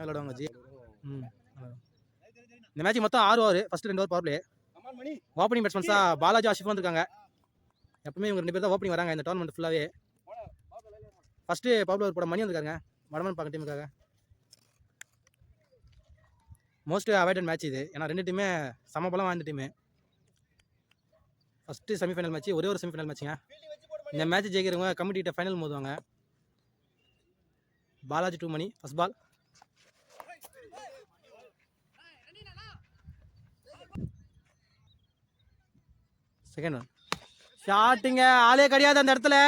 செம்மையாக ஜி ம். இந்த மேட்ச் மொத்தம் ஆறு ஓவர் ஃபர்ஸ்ட் ரெண்டு ஓவர் பவர் பிளே ஓப்பனிங் பேட்ஸ்மேன்ஸாக பாலாஜி ஆஷிஃப் வந்திருக்காங்க. எப்பவுமே இவங்க ரெண்டு பேர் தான் ஓப்பனிங் வராங்க இந்த டோர்னமெண்ட் ஃபுல்லாகவே ஃபர்ஸ்ட் பவர் ஓவர் போட மணி வந்திருக்காங்க. வடமன் பார்க்க டீமுக்காக மோஸ்ட் அவாய்டட் மேட்ச் இது. ஏன்னா ரெண்டு டீமே சம பலம் வாழ்ந்த டீமு ஃபஸ்ட்டு செமிஃபைனல் மேட்ச் ஒரே ஒரு செமிஃபைனல் மேட்ச்சுங்க இந்த மேட்ச் ஜெயிக்கிறவங்க கமிட்டிகிட்ட final மோதுவாங்க. Balaji to Mani first ball second one ஷாட்டுங்க ஆளே கிடையாது அந்த இடத்துல.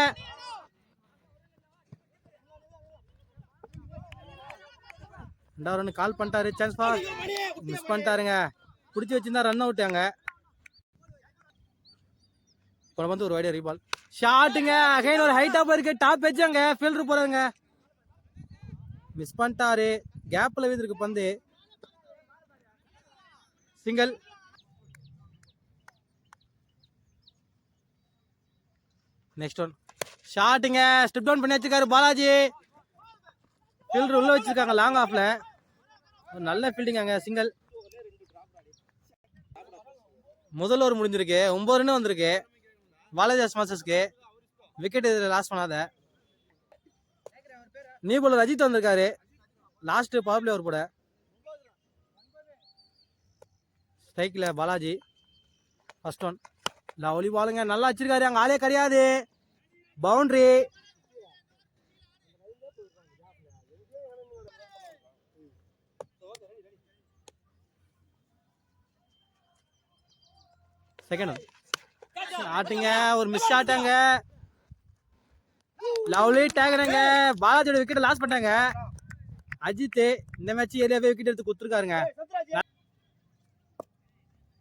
ரெண்டாவது ரன் கால் பண்ணிட்டாரு. சான்ஸ் பால் மிஸ் பண்ணிட்டாருங்க. பிடிச்சி வச்சிருந்தா ரன் அவுட்டாங்க இப்போ வந்து ஒரு வைடியா ரீபால் ஷாட்டுங்க அகைன் ஒரு ஹைட்டாக போயிருக்கு. இருக்கு டாப் வச்சாங்க ஃபீல்டர் போறாங்க மிஸ் பண்ணிட்டாரு. கேப்பில் வீதிருக்கு பந்து. சிங்கிள் நெக்ஸ்ட் ஒன் ஷாட்டுங்க ஸ்டெப் டவுன் பண்ணி வச்சிருக்காரு பாலாஜி. ஃபீல்டர் உள்ளே வச்சிருக்காங்க லாங் ஆஃப்ல ஒரு நல்ல ஃபீல்டிங் அங்கே சிங்கிள் முதல் ஓவர் முடிஞ்சிருக்கு. ஒம்பது ரன் வந்திருக்கு. பாலாஜி ஸ்மாசஸ்க்கு விக்கெட் இதில் லாஸ் பண்ணாத. நீ போல அஜித் வந்திருக்காரு. லாஸ்ட் பவர் பிளே ஓவர் போட. ஸ்ட்ரைக்கில் பாலாஜி. ஃபர்ஸ்ட் ஒன் லவ்லி பாலுங்க நல்லா வச்சிருக்காரு. அங்கே ஆளே கிடையாது. பவுண்டரி. செகண்ட் ஒன் ஷாட்டுங்க ஒரு மிஸ் ஆட்டாங்க. லவ்லி டேகரங்க பாலாஜியோட விக்கெட் லாஸ் பண்ணிட்டாங்க. அஜித் இந்த மேட்ச் ஏரியாவே விக்கெட் எடுத்து கொடுத்துருக்காருங்க.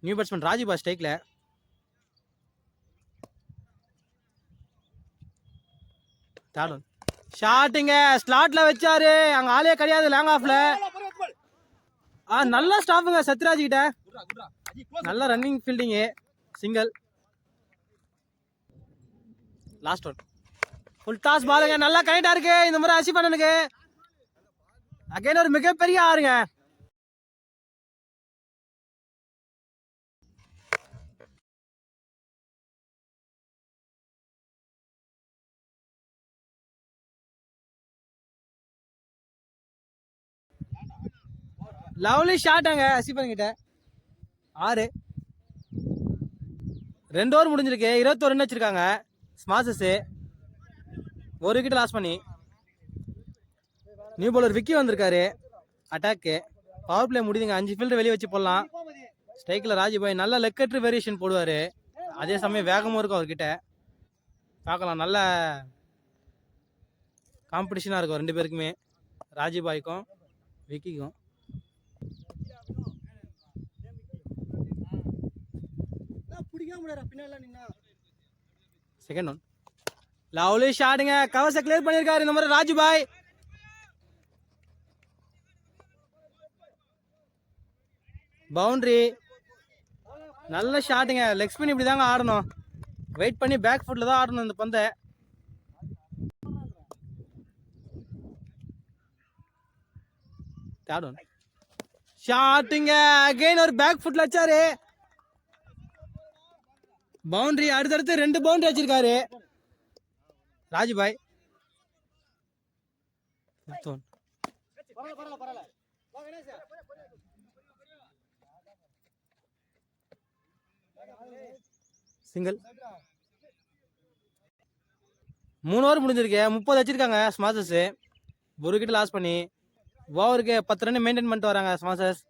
நியூ பேட்ஸ்மேன் ராஜிபா ஸ்ட்ரைக்ல தேர்ட் ஒன் ஷாட்டுங்க ஸ்லாட்ல வச்சாரு. அங்க ஆளே கிடையாது லாங் ஆஃப்ல ஆ நல்ல ஸ்டாஃபுங்க சத்யராஜ் கிட்ட. நல்ல running fielding single last one full toss பாலுங்க நல்லா கனெக்டா இருக்கு. இந்த முறை அசி பண்ணனுக்கு அகைன் ஒரு மிகப்பெரிய ஆறுங்க. லவ்லி ஷாட்டாங்க அசிபன் கிட்ட. ஆறு. ரெண்டு ஓவர் முடிஞ்சிருக்கு. இருபத்தோரு ரன் வச்சிருக்காங்க. ஸ்மாசஸ் ஒரு விக்கெட் லாஸ் பண்ணி. நியூ பவுலர் விக்கி வந்திருக்காரு. அட்டாக்கு பவர் பிளே முடியுதுங்க. அஞ்சு ஃபீல்டு வெளியே வச்சு போடலாம். ஸ்ட்ரைக்கில் ராஜிபாய் நல்ல லெக்கட்ரு வேரியேஷன் போடுவார். அதே சமயம் வேகமும் இருக்கும் அவர்கிட்ட. பார்க்கலாம். நல்ல காம்படிஷனாக இருக்கும். ரெண்டு பேருக்குமே. ராஜிபாய்க்கும் விக்கிக்கும். செகண்ட் ஒன் லவ்லி ஷாட்டுங்க. கவச கிளியர் பண்ணியிருக்காரு. இந்த மாதிரி ராஜுபாய். பவுண்டரி நல்ல ஷாட்டுங்க. லெக் ஸ்பின் இப்படி தாங்க ஆடணும். வெயிட் பண்ணி பேக் ஃபுட்டில் தான் ஆடணும் இந்த பந்தை. ஷாட்டுங்க அகைன் ஒரு பேக் ஃபுட்டில் வச்சாரு. பவுண்டரி அடுத்தடுத்து ரெண்டு பவுண்டரி வச்சிருக்காரு. ராஜுபாய். சிங்கிள் மூணு ஓவர் முடிஞ்சிருக்கு. முப்பது வச்சிருக்காங்க ஸ்மாசஸ் ஒரு விக்கெட் லாஸ் பண்ணி ஓவருக்கு பத்து ரன் மெயின்டைன் பண்ணிட்டு வராங்க ஸ்மாசஸ்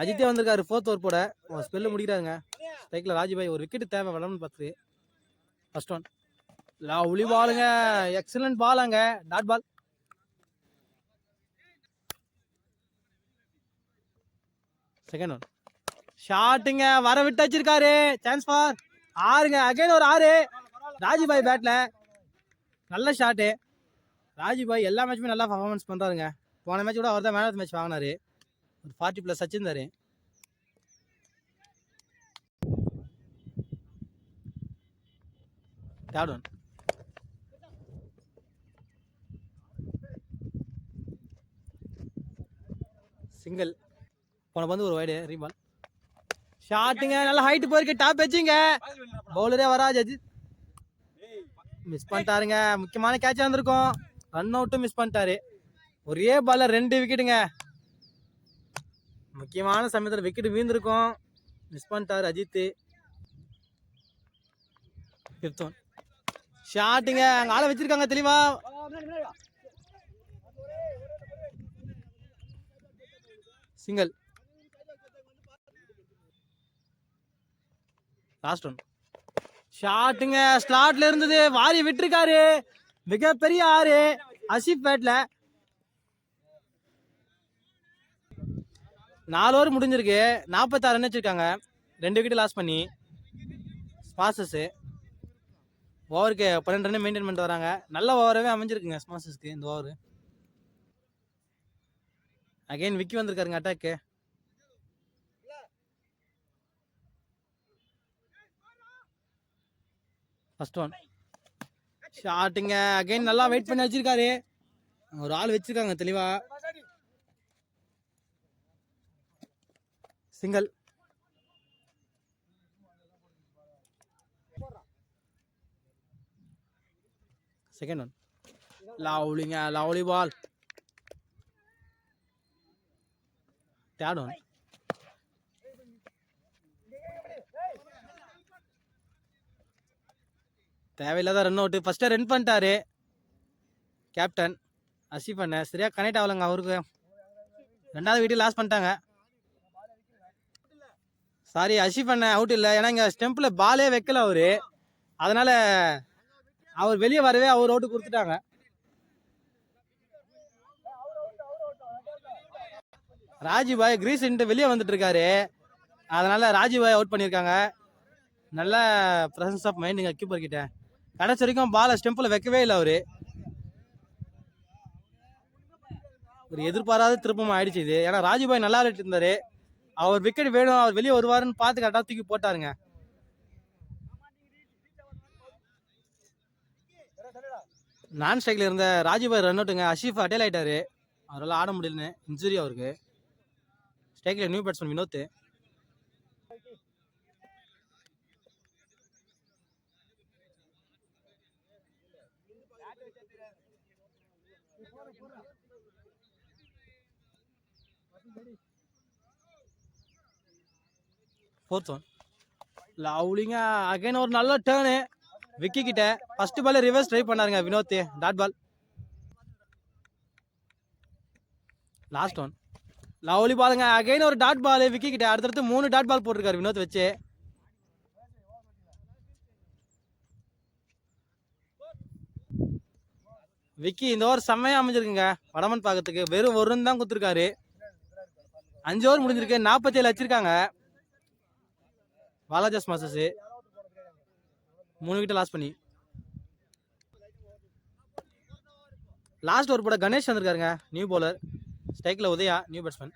அஜித்தே வந்திருக்காரு ஃபோர்த் ஓவர் போட. ஸ்பெல்லு முடிக்கிறாருங்க. ஸ்ட்ரைக்கில் ராஜிபாய் ஒரு விக்கெட் தேவை வேணும்னு பார்த்து. ஃபர்ஸ்ட் ஒன் லா லவ்லி பாலுங்க எக்ஸலண்ட் பாலாங்க டாட் பால் செகண்ட் ஒன் ஷாட்டுங்க வர விட்டு வச்சிருக்காரு. Chance for ஆறுங்க. அகைன் ஒரு ஆறு. ராஜிபாய் பேட்ல நல்ல ஷாட்டு ராஜிபாய் எல்லா மேட்சுமே நல்லா பர்ஃபார்மன்ஸ் பண்ணுறாருங்க போன மேட்ச் கூட அவர் தான் மேன் ஆஃப் மேட்ச் வாங்கினாரு. ஒரு ஃபார்ட்டி ப்ளஸ் வச்சுருந்தாரு தேர்ட் ஒன் சிங்கிள் போன பந்து ஒரு வைடு ரீபால் ஷார்ட்டுங்க நல்லா ஹைட்டு போயிருக்கு டாப் வச்சுங்க பவுலரே வராது அஜித் மிஸ் பண்ணிட்டாருங்க. முக்கியமான கேட்சாக இருந்திருக்கும். ரன் அவுட்டும் மிஸ் பண்ணிட்டாரு. ஒரே பால்ல ரெண்டு விக்கெட்டுங்க முக்கியமான சமயத்தில் விக்கெட் வீழ்ந்திருக்கோம். மிஸ் பண்ணிட்டார் அஜித்து. கிருத்தோன் ஒன் ஷாட்டுங்க அங்கே ஆளை வச்சிருக்காங்க தெளிவா. சிங்கல் லாஸ்ட் ஒன் ஷாட்டுங்க ஸ்லாட்ல இருந்தது. வாரி விட்டுருக்காரு. மிகப்பெரிய ஆறு. அசிப் பேட்ல. நாலு ஓவர் முடிஞ்சிருக்கு. நாற்பத்தாறு ரன் வச்சுருக்காங்க. ரெண்டு விக்கெட் லாஸ் பண்ணி ஸ்மாசஸ் ஓவருக்கு பன்னெண்டு ரன் மெயின்டைன் பண்ணிட்டு வராங்க. நல்ல ஓவராகவே அமைஞ்சிருக்குங்க ஸ்மாசஸ்க்கு இந்த ஓவர் அகைன் விக்கி வந்திருக்காருங்க அட்டாக்கு ஃபர்ஸ்ட் ஒன் ஷார்ட்டுங்க அகைன் நல்லா வெயிட் பண்ணி வச்சிருக்காரு. ஒரு ஆள் வச்சிருக்காங்க தெளிவாக சிங்கிள் செகண்ட் ஒன் லவ்லிங்க லவ்லி பால் தேர்ட் ஒன் தேவையில்லாத ரன் அவுட்டு ஃபஸ்ட்டு ரன் பண்ணிட்டாரு. கேப்டன் அசீப் பண்ண சரியாக கனெக்ட் ஆகலைங்க அவருக்கு. ரெண்டாவது வீட்டில் லாஸ் பண்ணிட்டாங்க. சாரி அஷிஃப் அண்ணன் அவுட் இல்லை. ஏன்னா இங்கே ஸ்டெம்பில் பாலே வைக்கல அவர். அதனால் அவர் வெளியே வரவே அவர் அவுட்டு கொடுத்துட்டாங்க. ராஜிபாய் கிரீஸ் வெளியே வந்துட்டு இருக்காரு அதனால ராஜிபாய் அவுட் பண்ணியிருக்காங்க நல்ல ப்ரெசன்ஸ் ஆஃப் மைண்டுங்க கீப்பர் கிட்ட. கடைசி வரைக்கும் பாலை ஸ்டெம்பில் வைக்கவே இல்லை அவர். ஒரு எதிர்பாராத திருப்பமாக ஆயிடுச்சு இது. ஏன்னா ராஜிபாய் நல்லா விளையாட்டு இருந்தாரு. அவர் விக்கெட் வேணும் அவர் வெளியே வருவாருன்னு பார்த்து கரெக்டாக தூக்கி போட்டாருங்க. நான் ஸ்ட்ரைக்கில் இருந்த ராஜீபாய் ரன் அவுட்டுங்க அஷீஃப் அட்டைல் ஆகிட்டாரு அவரால் ஆட முடியலன்னு இன்ஜுரி அவருக்கு. ஸ்ட்ரைக்கில் new batsman Vinod. Fourth one லவ்லிங்க again ஒரு நல்ல டேர்னு விக்கி கிட்ட. First ball reverse try பண்ணாருங்க Vinoth dot ball last one lovely பாலுங்க அகைன் ஒரு டாட் பால் விக்கி கிட்ட. அடுத்தடுத்து மூணு டாட் பால் போட்டிருக்காரு வினோத் வச்சு. விக்கி இந்த ஓவர் செம்மையாக அமைஞ்சிருக்குங்க. வடமன் பார்க்கறதுக்கு வெறும் ஒரு தான் கொடுத்துருக்காரு. அஞ்சு ஓவர் முடிஞ்சிருக்கு. நாற்பத்தேழு வச்சிருக்காங்க வாலாஜாஸ் மாசஸ் மூணு விக்கெட் லாஸ் பண்ணி. லாஸ்ட் ஒரு போட கணேஷ் வந்திருக்காருங்க நியூ போலர் ஸ்ட்ரைக்கில் Udhaya new batsman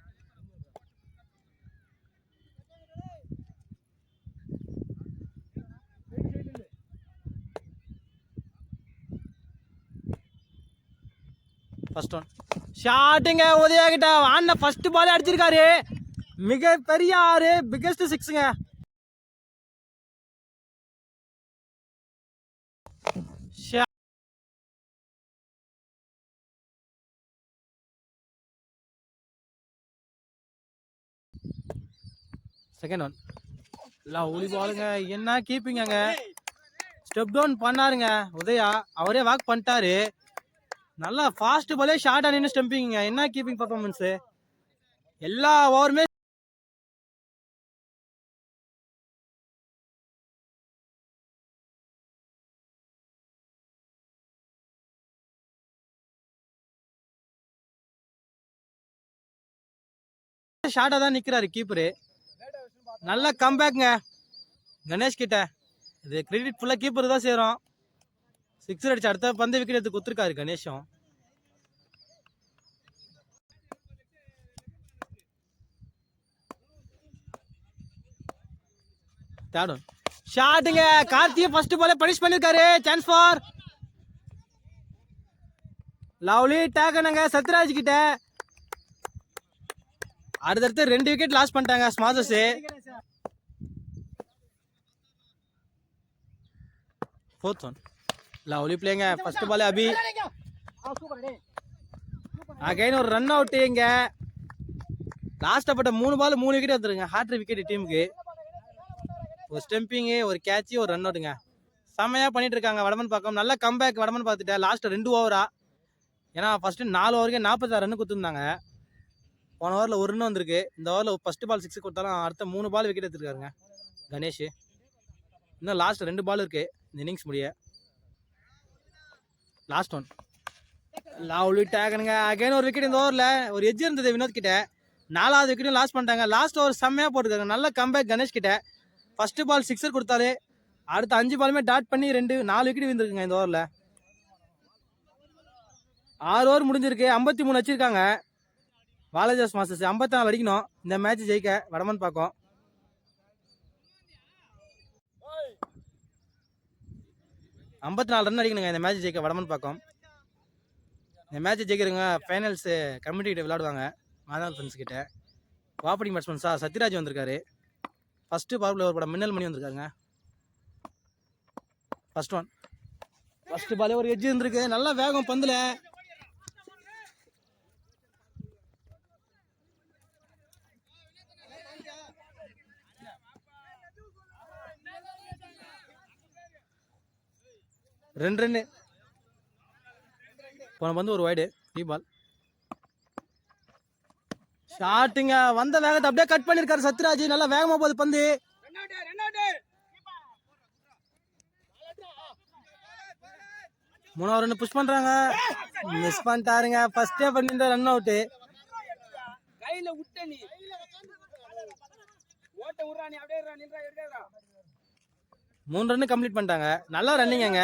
first one ஷாட்டுங்க உதயா கிட்ட. ஆன ஃபர்ஸ்ட் பாலே அடிச்சிருக்காரு. மிக பெரிய ஆறு பிக்கஸ்ட் சிக்ஸுங்க செகண்ட் ஒன் லவ்லி பாலுங்க என்ன கீப்பிங்க ஸ்டெப் டவுன் பண்ணாருங்க. உதயா அவரே வாக் பண்ணிட்டாரு. நல்லா ஃபாஸ்ட் பாலே ஷார்ட் நின்று ஸ்டம்பிங்க என்ன கீப்பிங் பர்ஃபார்மன்ஸ் எல்லா ஓவருமே ஷார்ட்டாக தான் நிற்கிறாரு கீப்பரு நல்ல கம்பேக்குங்க கணேஷ் கிட்ட. இது கிரெடிட் ஃபுல்லாக கீப்பர் தான் செய்கிறோம் சிக்ஸர் அடிச்சு அடுத்த பந்து விக்கெட் எடுத்து கொடுத்துருக்காரு கணேஷும். தேடும். ஷாட்டுங்க கார்த்தியை ஃபர்ஸ்ட் பாலே பனிஷ் பண்ணிருக்காரு. சான்ஸ் ஃபார் லவ்லி டேக்கனுங்க சத்யராஜ் கிட்ட. அடுத்தடுத்து ரெண்டு விக்கெட் லாஸ் பண்ணிட்டாங்க ஸ்மாசஸ் ஃபோர்த் ஒன் லவ்லி பிளேங்க ஃபர்ஸ்ட் பால் அபி அகைன் ஒரு ரன் அவுட் இங்க. லாஸ்ட் பட்ட மூணு பால் மூணு விக்கெட் எடுத்துருங்க. ஹார்ட் விக்கெட் டீமுக்கு. ஒரு ஸ்டெம்பிங்கு ஒரு கேட்சு ஒரு ரன் அவுட்டுங்க செம்மையாக பண்ணிட்டு இருக்காங்க வடமன் பாக்கம். நல்ல கம்பேக் வடமன் பார்த்துட்டேன் லாஸ்ட்டு ரெண்டு ஓவரா ஏன்னா ஃபர்ஸ்ட் நாலு ஓவருக்கு நாற்பத்தாறு ரன் கொடுத்துருந்தாங்க. போன ஓவரில் ஒரு ரன் வந்திருக்கு. இந்த ஓவரில் ஃபர்ஸ்ட் பால் சிக்ஸ் கொடுத்தாலும் அடுத்த மூணு பால் விக்கெட் எடுத்துருக்காருங்க. கணேஷ். இன்னும் லாஸ்ட் ரெண்டு பால் இருக்குது இந்த இன்னிங்ஸ் முடிய. லாஸ்ட் ஒன் லவ்லி டேகனுங்க அகைன் ஒரு விக்கெட் இந்த ஓவரில் ஒரு எஜ்ஜு இருந்தது வினோத் கிட்ட. நாலாவது விக்கெட்டும் லாஸ் பண்ணிட்டாங்க. லாஸ்ட் ஓவர் செம்மையாக போட்டுருக்காங்க. நல்ல கம்பேக் கணேஷ் கிட்ட. ஃபர்ஸ்ட் பால் சிக்ஸர் கொடுத்தாரு. அடுத்த அஞ்சு பாலுமே டாட் பண்ணி ரெண்டு நாலு விக்கெட் விழுந்துருக்குங்க இந்த ஓவரில் ஆறு ஓவர் முடிஞ்சிருக்கு. ஐம்பத்தி மூணு வச்சுருக்காங்க. பாலாஜாஸ் மாஸ்டர்ஸ். ஐம்பத்தி நாலு அடிக்கணும். இந்த மேட்ச் ஜெயிக்க வடமன் பார்க்கும் ஐம்பத்தி நாலு ரன் அடிக்கணுங்க இந்த மேட்ச் ஜெயிக்க வடமன் பக்கம். இந்த மேட்ச் ஜெயிக்கிறவங்க ஃபைனல்ஸ் கமிட்டி கிட்ட விளையாடுவாங்க. மாதவன் ஃப்ரெண்ட்ஸ் கிட்ட. வாப்படிங் பேட்ஸ்மேன் சார் சத்யராஜ் வந்திருக்காரு. ஃபர்ஸ்ட் பவர் ஒரு படம் மின்னல் மணி வந்திருக்காங்க ஃபர்ஸ்ட் ஒன் ஃபர்ஸ்ட் பாலே ஒரு எஜ்ஜு இருந்திருக்கு. நல்லா வேகம் பந்தில். ரெண்டு ரன்னு போன வந்து ஒரு வைடு டீ பால் ஷாட்டுங்க வந்த வேகத்தை அப்படியே கட் பண்ணியிருக்காரு சத்யராஜ். நல்லா வேகமாக போகுது பந்து. மூணாவது ரன் புஷ் பண்ணுறாங்க மிஸ் பண்ணிட்டாருங்க. ஃபஸ்ட்டே பண்ணிருந்த ரன் அவுட்டு கையில் விட்ட நீ. ஓட்ட விட்றா நீ. அப்படியே நின்றா எடுக்கிறா மூணு ரன் கம்ப்ளீட் பண்ணிட்டாங்க. நல்லா ரன்னிங்க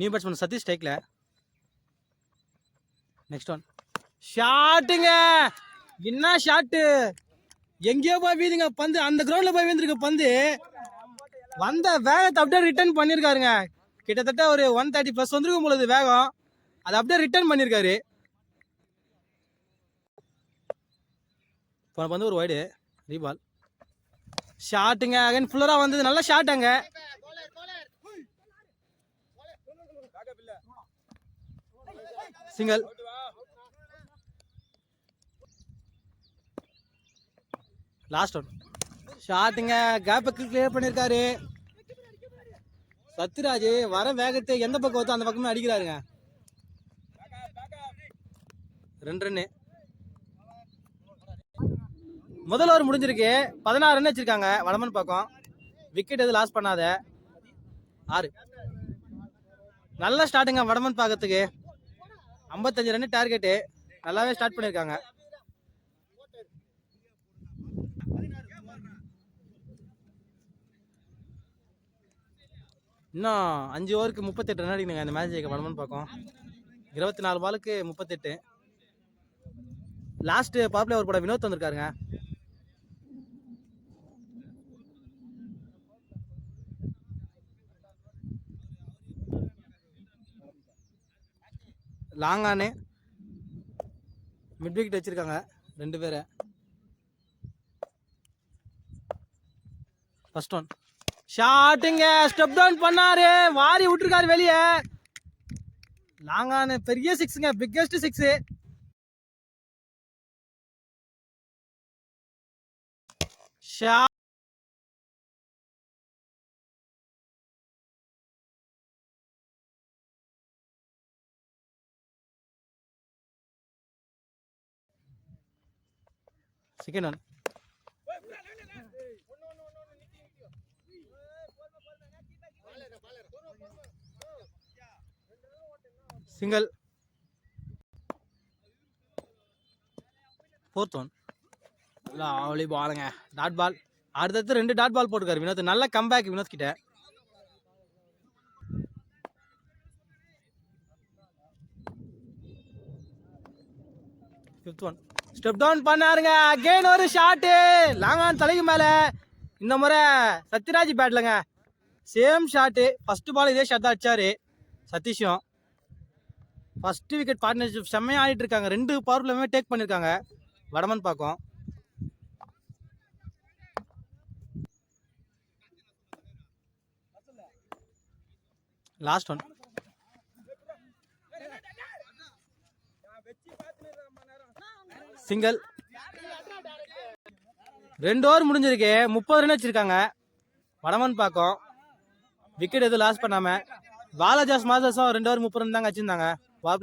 நியூ பேட்ஸ்மேன் சதீஷ் ஸ்டைக்ல நெக்ஸ்ட் ஒன் ஷாட்டுங்க என்ன ஷாட்டு எங்கேயோ போய் வீதுங்க. பந்து அந்த கிரவுண்ட்ல போய் வீந்திருக்கு பந்து. வந்த வேகத்தை அப்படியே ரிட்டர்ன் பண்ணியிருக்காருங்க கிட்டத்தட்ட ஒரு ஒன் தேர்ட்டி ப்ளஸ் வந்துருக்கும் பொழுது வேகம். அதை அப்படியே ரிட்டர்ன் பண்ணியிருக்காரு இப்போ வந்து ஒரு வைடு ரீபால் ஷாட்டுங்க அகைன் ஃபுல்லராக வந்தது. நல்ல ஷாட்டுங்க சிங்கிள் லாஸ்ட் ஒன் ஷாட்டுங்க கேப்புக்கு கிளியர் பண்ணியிருக்காரு சத்யராஜ் வர வேகத்தை எந்த பக்கம் வருதோ அந்த பக்கமே அடிக்கிறாருங்க. ரெண்டு ரன்னு முதல் ஓவர் முடிஞ்சிருக்கு. பதினாறு ரன் வச்சிருக்காங்க வடமன் பக்கம். விக்கெட் எதுவும் லாஸ் பண்ணாத. ஆறு. நல்ல ஸ்டார்ட்டுங்க வடமன் பார்க்கறதுக்கு. ஐம்பத்தஞ்சு ரன் டார்கெட்டு நல்லாவே ஸ்டார்ட் பண்ணியிருக்காங்க இன்னும் அஞ்சு ஓவருக்கு முப்பத்தெட்டு ரன் அடிக்கணுங்க இந்த மேட்ச் ஜெயிக்க வடமன் பார்க்கும் இருபத்தி நாலு பாலுக்கு முப்பத்தெட்டு. லாஸ்ட் பாப்புலர் ஒரு படம் வினோத் வந்திருக்காருங்க. லாங் மிட் விக்கெட் வச்சிருக்காங்க ரெண்டு பேரை. ஃபர்ஸ்ட் ஒன் ஷாட்டுங்க ஸ்டெப் டவுன் பண்ணாரு. வாரி விட்டுருக்காரு வெளியே. லாங் பெரிய சிக்ஸுங்க பிக்கெஸ்ட் சிக்ஸு ஷா சிக்கன் ஒன் சிங்கிள். ஃபோர்த் ஒன் அவ்வளோ பாலுங்க. டாட் பால் அடுத்தடுத்து ரெண்டு டாட் பால் போட்டுக்காரு வினோத். நல்ல கம்பேக் வினோத் கிட்ட. ஃபிஃப்த் ஒன் ஸ்டெப் டவுன் பண்ணாருங்க. அகெயின் ஒரு ஷாட்டு லாங்கான் தலைக்கு மேலே. இந்த முறை சத்யராஜ் பேட்லங்க சேம் ஷாட்டு ஃபஸ்ட்டு பால் இதே ஷாட் தான் அடிச்சாரு. சதீஷும். ஃபஸ்ட்டு விக்கெட் பார்ட்னர்ஷிப் செம்மையாக ஆடிட்டு இருக்காங்க. ரெண்டு பவர் டேக் பண்ணியிருக்காங்க வடமன் பார்க்கும் லாஸ்ட் ஒன் சிங்கிள் ரெண்டு ஓவர் முடிஞ்சிருக்கு. முப்பது ரன் வச்சிருக்காங்க. வடமன் பார்க்கும் விக்கெட் எதுவும் லாஸ் பண்ணாம. பாலாஜாஸ் மாதாசம் ரெண்டு ஓவர் முப்பது ரன் தாங்க வச்சிருந்தாங்க. பவர்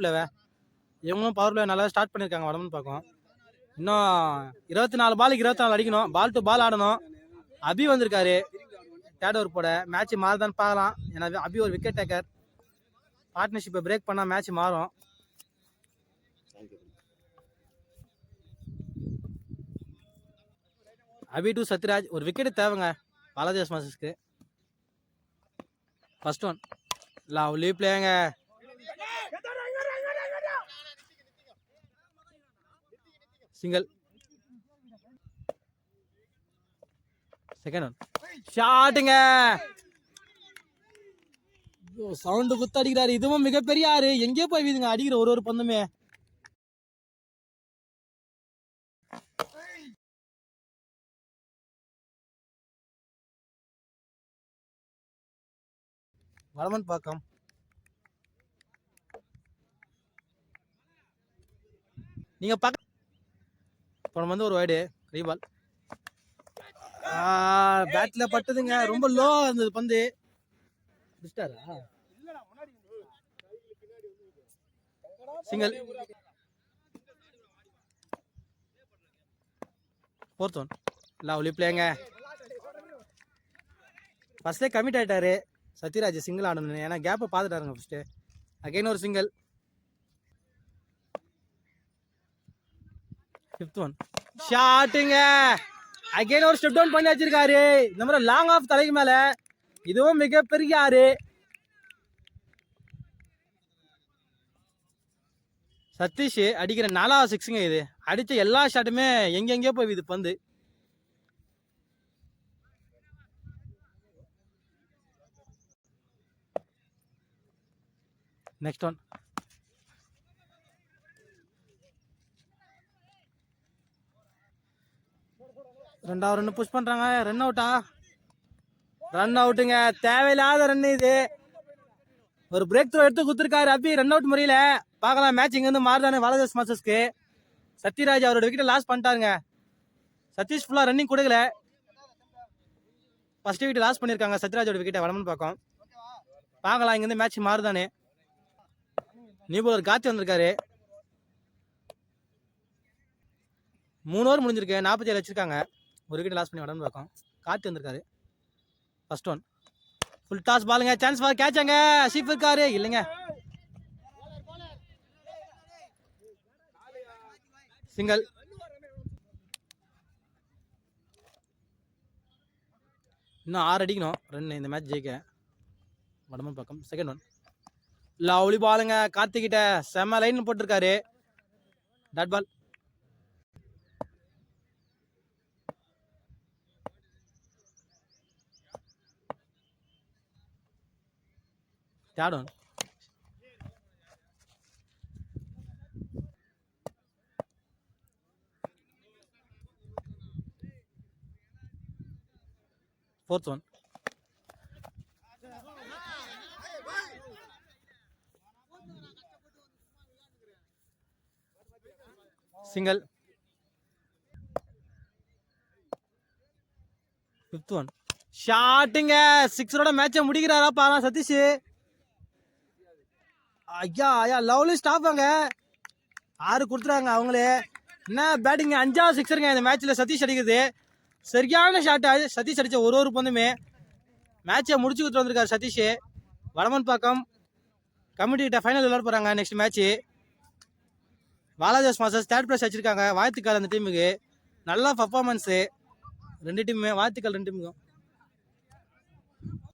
இவங்களும் பவர் பிளே நல்லா ஸ்டார்ட் பண்ணியிருக்காங்க வடமன் பார்க்கும் இன்னும் இருபத்தி நாலு பாலுக்கு இருபத்தி நாலு அடிக்கணும். பால் டு பால் ஆடணும். அபி வந்திருக்காரு. தேர்ட் ஓவர் போட மேட்ச் மாறுதான்னு பார்க்கலாம். ஏன்னா அபி ஒரு விக்கெட் டேக்கர் பார்ட்னர்ஷிப்பை பிரேக் பண்ணால் மேட்ச் மாறும். அபி டு சத்யராஜ் ஒரு விக்கெட் தேவைங்க. பாலாஜி மாசஸ்க்கு ஃபர்ஸ்ட் ஒன் லவ்லி பிளேங்க சிங்கிள் செகண்ட் ஒன் ஷாட்டுங்க. சவுண்டு குத்து அடிக்கிறாரு இதுவும் மிகப்பெரிய ஆறு. எங்கேயோ போய் வீதுங்க. அடிக்கிற ஒரு ஒரு பந்துமே. வடமன் பாக்கம். நீங்க பக்க போன வந்து ஒரு வைடு ரீபால் பேட்ல பட்டதுங்க. ரொம்ப லோ இருந்தது பந்து. பிஸ்டாரா சிங்கிள் ஃபோர்த் ஒன் லவ்லி பிளேங்க ஃபர்ஸ்ட்லேயே கமிட் ஆகிட்டாரு சத்யராஜ் சிங்கிள் ஆடணும் ஏன்னா கேப்பை பார்த்துட்டாருங்க ஃபர்ஸ்ட்டு அகைன் ஒரு சிங்கிள் ஃபிஃப்த் ஒன் ஷாட்டுங்க அகைன் ஒரு ஸ்டெப் டவுன் பண்ணி வச்சிருக்காரு. இந்த மாதிரி லாங் ஆஃப் தலைக்கு மேல. இதுவும் மிகப்பெரிய ஆறு. சதீஷ் அடிக்கிற நாலாவது சிக்ஸுங்க இது. அடித்த எல்லா ஷாட்டுமே எங்கெங்கே போய் இது பந்து. நெக்ஸ்ட் ஒன் ரெண்டாவது ரன் புஷ் பண்றாங்க. ரன் அவுட்டா ரன் அவுட்டுங்க தேவையில்லாத ரன் இது. ஒரு பிரேக் த்ரோ எடுத்து குத்துருக்காரு அப்பி ரன் அவுட் முறையில. பார்க்கலாம். மேட்ச் இங்க இருந்து மாறுதானே வாலதஸ் மாஸ்டர்ஸ்க்கு சத்யராஜ் அவரோட விக்கெட்டை லாஸ் பண்ணிட்டாருங்க. சதீஷ் ஃபுல்லா ரன்னிங் கொடுக்கல. ஃபர்ஸ்ட் விக்கெட் லாஸ் பண்ணியிருக்காங்க சத்யராஜோட விக்கெட்டை வடமன் பார்க்கும். பார்க்கலாம். இங்க இருந்து மேட்ச் மாறுதானே. நியூபோலர் காத்தி வந்திருக்காரு. மூணு ஓவர் முடிஞ்சிருக்கு. நாற்பத்தி ஏழு வச்சிருக்காங்க. ஒரு விக்கெட் லாஸ் பண்ணி வடமன் பார்க்கும். காத்தி வந்திருக்காரு. ஃபர்ஸ்ட் ஒன் ஃபுல் டாஸ் பாலுங்க சான்ஸ் ஃபார் கேட்சாங்க சீஃப் இருக்காரு இல்லைங்க. சிங்கிள் இன்னும் ஆறு அடிக்கணும். ரன் இந்த மேட்ச் ஜெயிக்க. வடமன் பக்கம். செகண்ட் ஒன் லவ்லி பாலுங்க கார்த்திகிட்ட செம்ம லைன் போட்டிருக்காரு. Dot ball third fourth one single fifth one ஷாட்டுங்க சிக்ஸரோட மேட்சை முடிக்கிறாரா பாரா சதீஷ்? ஐயா ஐயா லவ்லி ஸ்டாப்பாங்க ஆறு கொடுத்துறாங்க அவங்களே. என்ன பேட்டிங் அஞ்சாவது சிக்ஸருங்க இந்த மேட்ச்சில் சதீஷ் அடிக்குது. சரியான ஷாட் சதீஷ் அடித்த ஒரு ஒரு பந்துமே மேட்சை முடிச்சு கொடுத்து வந்திருக்காரு சதீஷ். வடமன் பாக்கம் கமிட்டிகிட்ட ஃபைனல் விளாட போகிறாங்க next match Balaji's masters third plus வச்சுருக்காங்க வாழ்த்துக்கள் அந்த டீமுக்கு நல்ல பர்ஃபார்மன்ஸு ரெண்டு டீமுமே வாழ்த்துக்கள் ரெண்டு டீமுக்கும்